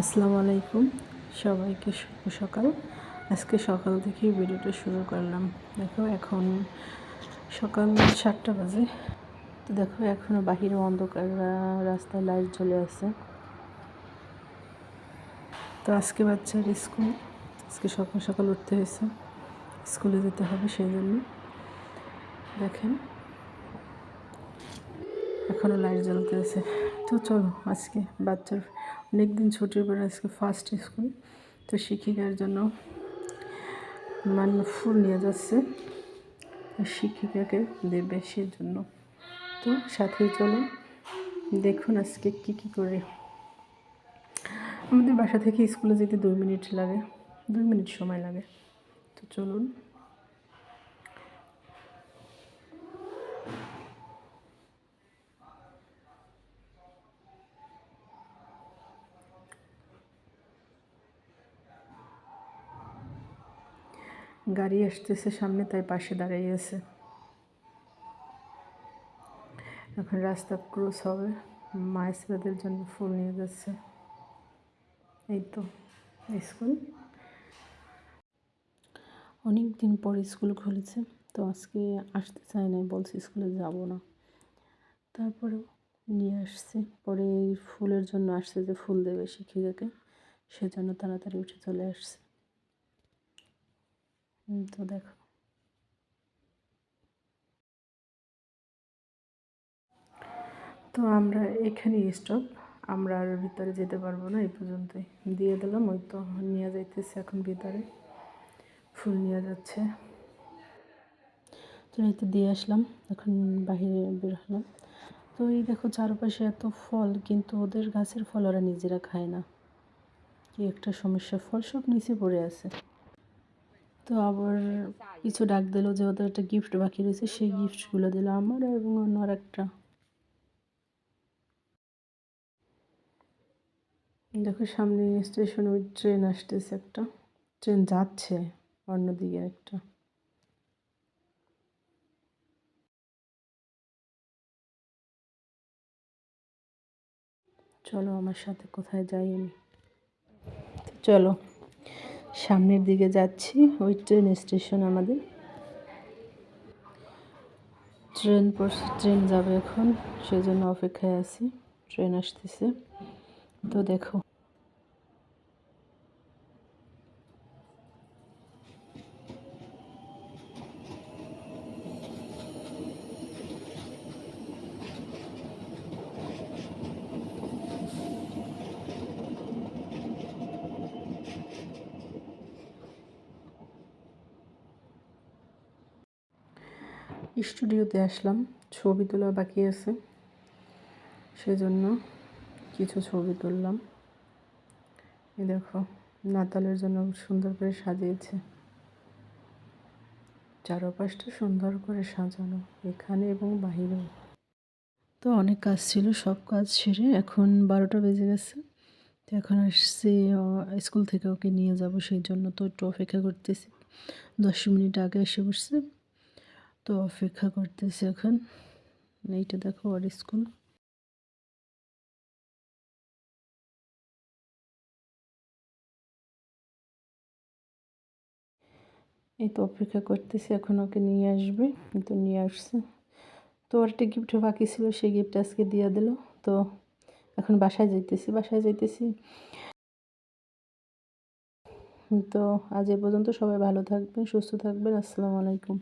আসসালামু আলাইকুম। সবাইকে শুভ সকাল। আজকে সকাল থেকেই ভিডিওটা শুরু করলাম। দেখো, এখন সকাল সাতটা বাজে। তো দেখো এখনও বাহিরে অন্ধকার রাস্তায় লাইট জ্বলে আছে। তো আজকে বাচ্চার স্কুল, আজকে সকাল সকাল উঠতে হয়েছে। স্কুলে যেতে হবে সেই জন্য দেখেন। এখনও লাইট জ্বলতে আছে তো চলো, আজকে বাচ্চার অনেক দিন ছুটির পরে আজকে ফার্স্ট স্কুল তো শিক্ষিকার জন্য মানে ফুল নিয়ে যাচ্ছে। শিক্ষিকাকে দেবে সেই জন্য তো সাথেই চলো দেখুন আজকে কী কী করে। আমাদের বাসা থেকে স্কুলে যেতে দুই মিনিট লাগে, দুই মিনিট সময় লাগে। তো চলুন। গাড়ি আসতেছে সামনে, তাই পাশে দাঁড়িয়ে আছে। এখন রাস্তা ক্রস হবে। মায়ের ছেলেদের জন্য ফুল নিয়ে যাচ্ছে। এই তো স্কুল। অনেক দিন পর স্কুল খুলেছে, তো আজকে আসতে চাই নাই, বলছে স্কুলে যাব না। তারপরেও নিয়ে আসছে, পরে এই ফুলের জন্য আসছে যে ফুল দেবে শিক্ষিকাকে, সেজন্য তাড়াতাড়ি উঠে চলে আসছে। তো দেখো। তো আমরা এখানে স্টপ আমরা আর ভিতরে যেতে পারব না, এই পর্যন্তই। দিয়ে দিলাম, ওই তো নিয়ে যাইতেছে এখন ভিতরে। ফুল নিয়ে যাচ্ছে। তো এই তো দিয়ে আসলাম, এখন বাহিরে বের হলাম। তো এই দেখো, চারপাশে এত ফল, কিন্তু ওদের গাছের ফল ওরা নিজেরা খায় না। কি একটা সমস্যা, ফল সব নিচে পড়ে আছে। তো আবার কিছু ডাক দিল যে ওদের একটা গিফট বাকি রয়েছে, সেই গিফটগুলো দিল আমার এবং অন্য আর একটা দেখো সামনে স্টেশনে ওই ট্রেন আসতেছে একটা। ট্রেন যাচ্ছে অন্যদিকে একটা। চলো আমার সাথে কোথায় যাই আমি? চলো। সামনের দিকে যাচ্ছি, ওই ট্রেন স্টেশন আমাদের। ট্রেন ট্রেন যাবে এখন, সেজন্য অপেক্ষায় আছি ট্রেন আসতেছে। তো দেখো। স্টুডিওতে আসলাম, ছবি তোলা বাকি আছে। সেজন্য কিছু ছবি তুললাম। এই দেখো, নাতালের জন্য সুন্দর করে সাজিয়েছে। চারপাশটা সুন্দর করে সাজানো, এখানে এবং বাহিরেও তো অনেক কাজ ছিল, সব কাজ সেরে এখন বারোটা বেজে গেছে। তো এখন আসছি স্কুল থেকে ওকে নিয়ে যাব, সেই জন্য তো একটু অপেক্ষা করতেছি। দশ মিনিট আগে এসে বসছে। তো অপেক্ষা করতেছি এখন। এইটা দেখো, ওর স্কুল। এই তো অপেক্ষা করতেছি, এখন ওকে নিয়ে আসবে। তো নিয়ে আসছে। তো ওর একটা গিফট বাকি ছিল, সেই গিফট আজকে দিয়ে দিল। তো এখন বাসায় যাইতেছি বাসায় যাইতেছি। তো আজ এ পর্যন্ত সবাই ভালো থাকবেন, সুস্থ থাকবেন। আসসালামু আলাইকুম।